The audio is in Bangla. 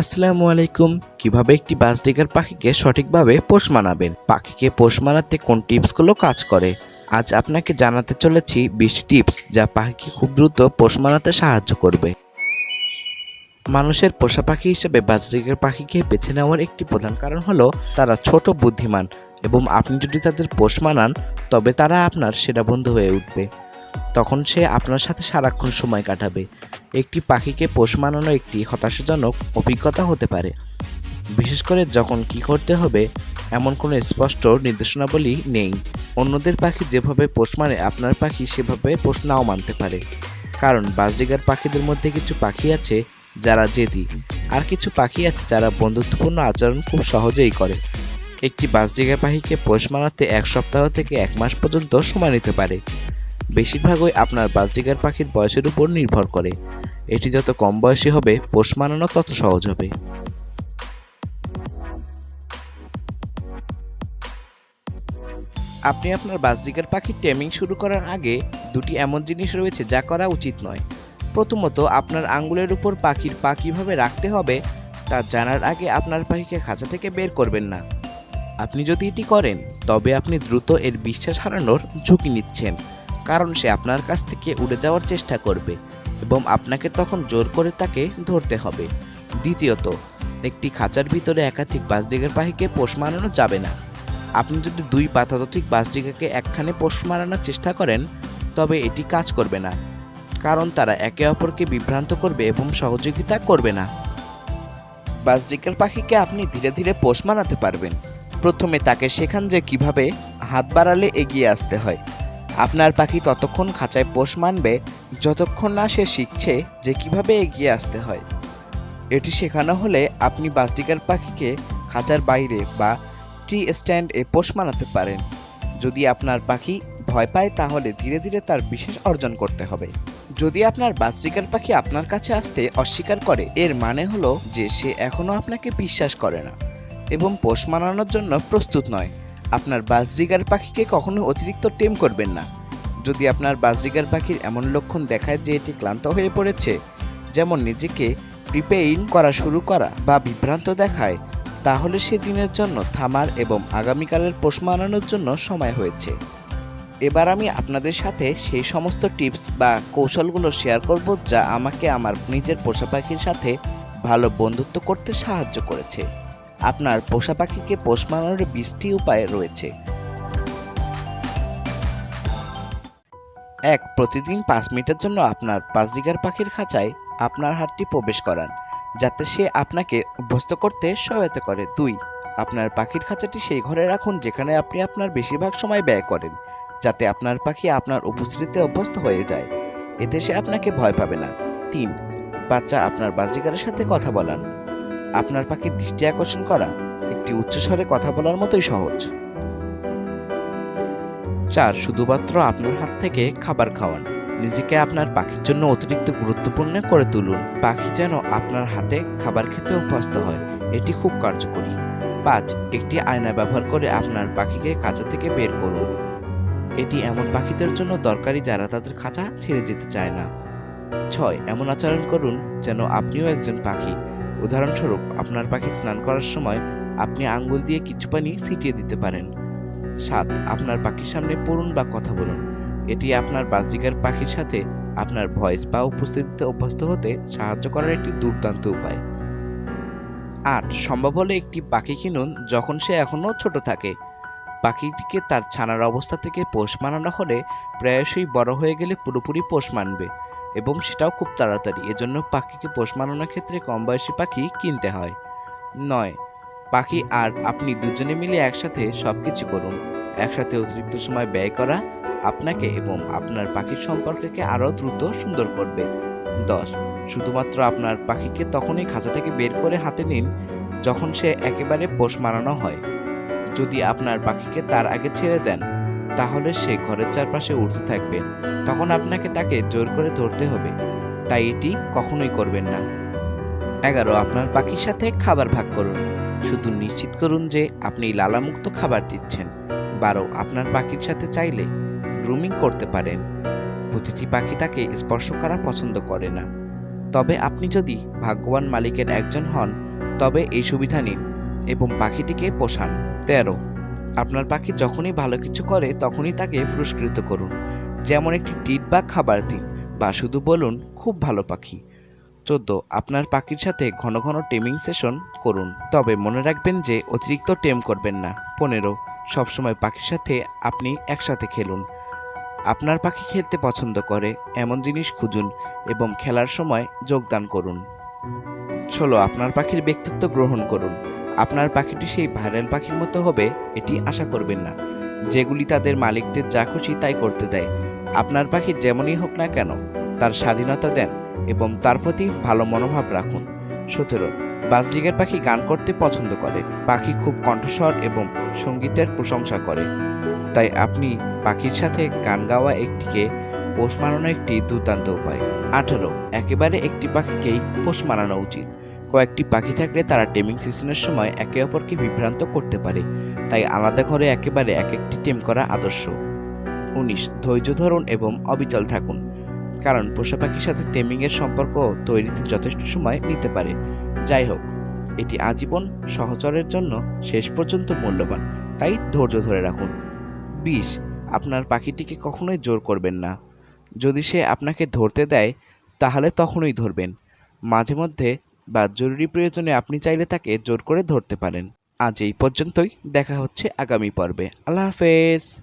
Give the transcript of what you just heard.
আসসালামু আলাইকুম। কীভাবে একটি বাজডিগার পাখিকে সঠিকভাবে পোষ মানাবেন? পাখিকে পোষ মানাতে কোন টিপসগুলো কাজ করে? আজ আপনাকে জানাতে চলেছি বিশ টিপস যা পাখিকে খুব দ্রুত পোষ মানাতে সাহায্য করবে। মানুষের পোষা পাখি হিসেবে বাজডিগার পাখিকে বেছে নেওয়ার একটি প্রধান কারণ হলো তারা ছোট, বুদ্ধিমান এবং আপনি যদি তাদের পোষ মানান, তবে তারা আপনার সেরা বন্ধু হয়ে উঠবে। তখন সে আপনার সাথে সারাক্ষণ সময় কাটাবে। একটি পাখিকে পোষ মানানো একটি হতাশাজনক অভিজ্ঞতা হতে পারে। বিশেষ করে যখন কি করতে হবে, এমন কোনো স্পষ্ট নির্দেশনাবলী নেই। অন্যদের পাখি যেভাবে পোষ মানে আপনার পাখি সেভাবে পোষ নাও মানতে পারে। কারণ বাজডিগার পাখিদের মধ্যে কিছু পাখি আছে যারা জেদি, আর কিছু পাখি আছে যারা বন্ধুত্বপূর্ণ আচরণ খুব সহজেই করে। একটি বাজডিগার পাখিকে পোষ মানাতে এক সপ্তাহ থেকে এক মাস পর্যন্ত সময় নিতে পারে। বেশিরভাগই আপনার বাজডিগার পাখির বয়সের উপর নির্ভর করে। এটি যত কম বয়সী হবে, পোষ মানানো তত সহজ হবে। আপনি আপনার বাজডিগার পাখির টেমিং শুরু করার আগে দুটি এমন জিনিস রয়েছে যা করা উচিত নয়। প্রথমত, আপনার আঙ্গুলের উপর পাখির পা কীভাবে রাখতে হবে, তা জানার আগে আপনার পাখিকে খাঁচা থেকে বের করবেন না। আপনি যদি এটি করেন, তবে আপনি দ্রুত এর বিশ্বাস হারানোর ঝুঁকি নিচ্ছেন। কারণ সে আপনার কাছ থেকে উড়ে যাওয়ার চেষ্টা করবে এবং আপনাকে তখন জোর করে তাকে ধরতে হবে। দ্বিতীয়ত, একটি খাঁচার ভিতরে একাধিক বাসডিগার পাখিকে পোষ মানানো যাবে না। আপনি যদি দুই বা ততোধিক বাসডিগাকে একখানে পোষ মারানোর চেষ্টা করেন, তবে এটি কাজ করবে না, কারণ তারা একে অপরকে বিভ্রান্ত করবে এবং সহযোগিতা করবে না। বাসডিগার পাখিকে আপনি ধীরে ধীরে পোষ মানাতে পারবেন। প্রথমে তাকে শেখান যে কীভাবে হাত বাড়ালে এগিয়ে আসতে হয় আপনার পাখি ততক্ষণ খাঁচায় পোষ মানবে, যতক্ষণ না সে শিখছে যে কীভাবে এগিয়ে আসতে হয়। এটি শেখানো হলে আপনি বাসডিগার পাখিকে খাঁচার বাইরে বা ট্রি স্ট্যান্ড এ পোষ মানাতে পারেন। যদি আপনার পাখি ভয় পায়, তাহলে ধীরে ধীরে তার বিশেষ অর্জন করতে হবে। যদি আপনার বাসডিগার পাখি আপনার কাছে আসতে অস্বীকার করে, এর মানে হলো যে সে এখনও আপনাকে বিশ্বাস করে না এবং পোষ মানানোর জন্য প্রস্তুত নয়। আপনার বাজরিগার পাখিকে কখনো অতিরিক্ত টেম করবেন না। যদি আপনার বাজরিগার পাখির এমন লক্ষণ দেখায় যে এটি ক্লান্ত হয়ে পড়েছে, যেমন নিজেকে প্রিপেইন করা শুরু করা বা বিভ্রান্ত দেখায়, তাহলে সে দিনের জন্য থামার এবং আগামীকালের পোষ মানানোর জন্য সময় হয়েছে। এবার আমি আপনাদের সাথে সেই সমস্ত টিপস বা কৌশলগুলো শেয়ার করব যা আমাকে আমার নিজের পোষা পাখির সাথে ভালো বন্ধুত্ব করতে সাহায্য করেছে। আপনার পোষা পাখিকে পোষ মানানোর বিশটি উপায় রয়েছে। এক, প্রতিদিন পাঁচ মিনিটের জন্য আপনার পাঁচদিগার পাখির খাঁচায় আপনার হাতটি প্রবেশ করান, যাতে সে আপনাকে অভ্যস্ত করতে সহায়তা করে। দুই, আপনার পাখির খাঁচাটি সেই ঘরে রাখুন যেখানে আপনি আপনার বেশিরভাগ সময় ব্যয় করেন, যাতে আপনার পাখি আপনার উপস্থিতিতে অভ্যস্ত হয়ে যায়। এতে সে আপনাকে ভয় পাবে না। তিন, বাচ্চা আপনার বাজিকারের সাথে কথা বলান আপনার পাখির দৃষ্টি আকর্ষণ করা একটি উচ্চস্বরে কথা বলার মতোই সহজ। চার, শুধুমাত্র আপনার হাত থেকে খাবার খাওয়ান। নিজেকে আপনার পাখির জন্য অতিরিক্ত গুরুত্বপূর্ণ করে তুলুন। পাখি যেন আপনার হাতে খাবার খেতে অভ্যস্ত হয়, এটি খুব কার্যকরী। পাঁচ, একটি আয়না ব্যবহার করে আপনার পাখিকে খাঁচা থেকে বের করুন। এটি এমন পাখিদের জন্য দরকারি যারা তাদের খাঁচা ছেড়ে যেতে চায় না। ছয়, এমন আচরণ করুন যেন আপনিও একজন পাখি। উদাহরণস্বরূপ, আপনার পাখি স্নান করার সময় আপনি আঙ্গুল দিয়ে কিছু পানি ছিটিয়ে দিতে পারেন। সাত, আপনার পাখির সামনে পড়ুন বা কথা বলুন। এটি আপনার বাজরিকার পাখির সাথে আপনার ভয়েস বা উপস্থিতিতে অভ্যস্ত হতে সাহায্য করার একটি দুর্দান্ত উপায়। আট, সম্ভব হলে একটি পাখি কিনুন যখন সে এখনও ছোট থাকে। পাখিটিকে তার ছানার অবস্থা থেকে পোষ মানানো হলে প্রায়শই বড় হয়ে গেলে পুরোপুরি পোষ মানবে। এবং সেটাও খুব তাড়াতাড়ি। এজন্য পাখিকে পোষ মানানোর ক্ষেত্রে কম বয়সী পাখি কিনতে হয়। নয়, পাখি আর আপনি দুজনে মিলে একসাথে সব কিছু করুন। একসাথে অতিরিক্ত সময় ব্যয় করা আপনাকে এবং আপনার পাখির সম্পর্ককে আরও দ্রুত সুন্দর করবে। দশ, শুধুমাত্র আপনার পাখিকে তখনই খাঁচা থেকে বের করে হাতে নিন যখন সে একেবারে পোষ মানানো হয়। যদি আপনার পাখিকে তার আগে ছেড়ে দেন তাহলে সে ঘরের চারপাশে উঠতে থাকবে। তখন আপনাকে তাকে জোর করে ধরতে হবে। তাই এটি কখনোই করবেন না। এগারো, আপনার পাখির সাথে খাবার ভাগ করুন। শুধু নিশ্চিত করুন যে আপনি লালামুক্ত খাবার দিচ্ছেন। বারো, আপনার পাখির সাথে চাইলে গ্রুমিং করতে পারেন। প্রতিটি পাখি তাকে স্পর্শ করা পছন্দ করে না। তবে আপনি যদি ভাগ্যবান মালিকের একজন হন, তবে এই সুবিধা নিন এবং পাখিটিকে পোষান। তেরো আপনার পাখি যখনই ভালো কিছু করে, তখনই তাকে পুরস্কৃত করুন। যেমন একটি টিট বা খাবার দিন, বা শুধু বলুন, খুব ভালো পাখি। চোদ্দ, আপনার পাখির সাথে ঘন ঘন টেমিং সেশন করুন। তবে মনে রাখবেন যে, অতিরিক্ত টেম করবেন না। পনেরো, সবসময় পাখির সাথে আপনি একসাথে খেলুন। আপনার পাখি খেলতে পছন্দ করে, এমন জিনিস খুঁজুন এবং খেলার সময় যোগদান করুন। ষোলো, আপনার পাখির ব্যক্তিত্ব গ্রহণ করুন। আপনার পাখিটি সেই ভাইরাল পাখির মতো হবে, এটি আশা করবেন না। যেগুলি তাদের মালিকদের যা খুশি তাই করতে দেয়। আপনার পাখি যেমনই হোক না কেন, তার স্বাধীনতা দেন এবং তার প্রতি ভালো মনোভাব রাখুন। সতেরো, বাজরিগের পাখি গান করতে পছন্দ করে। পাখি খুব কণ্ঠস্বর এবং সঙ্গীতের প্রশংসা করে। তাই আপনি পাখির সাথে গান গাওয়া একটিকে পোষ মানানো একটি দুর্দান্ত উপায়। আঠারো, একেবারে একটি পাখিকেই পোষ মানানো উচিত। কয়েকটি পাখি থাকলে তারা টেমিং সিজনের সময় একে অপরকে বিভ্রান্ত করতে পারে, তাই আলাদা ঘরে একেবারে এক একটি টেম করা আদর্শ। উনিশ, ধৈর্য ধরুন এবং অবিচল থাকুন, কারণ পোষা পাখির সাথে টেমিংয়ের সম্পর্ক তৈরিতে যথেষ্ট সময় নিতে পারে। যাই হোক, এটি আজীবন সহচরের জন্য শেষ পর্যন্ত মূল্যবান, তাই ধৈর্য ধরে রাখুন। বিশ, আপনার পাখিটিকে কখনোই জোর করবেন না। যদি সে আপনাকে ধরতে দেয়, তাহলে তখনই ধরবেন। মাঝে মধ্যে বা জরুরি প্রয়োজনে আপনি চাইলে তাকে জোর করে ধরতে পারেন। আজ এই পর্যন্তই। দেখা হচ্ছে আগামী পর্বে। আল্লাহ হাফেজ।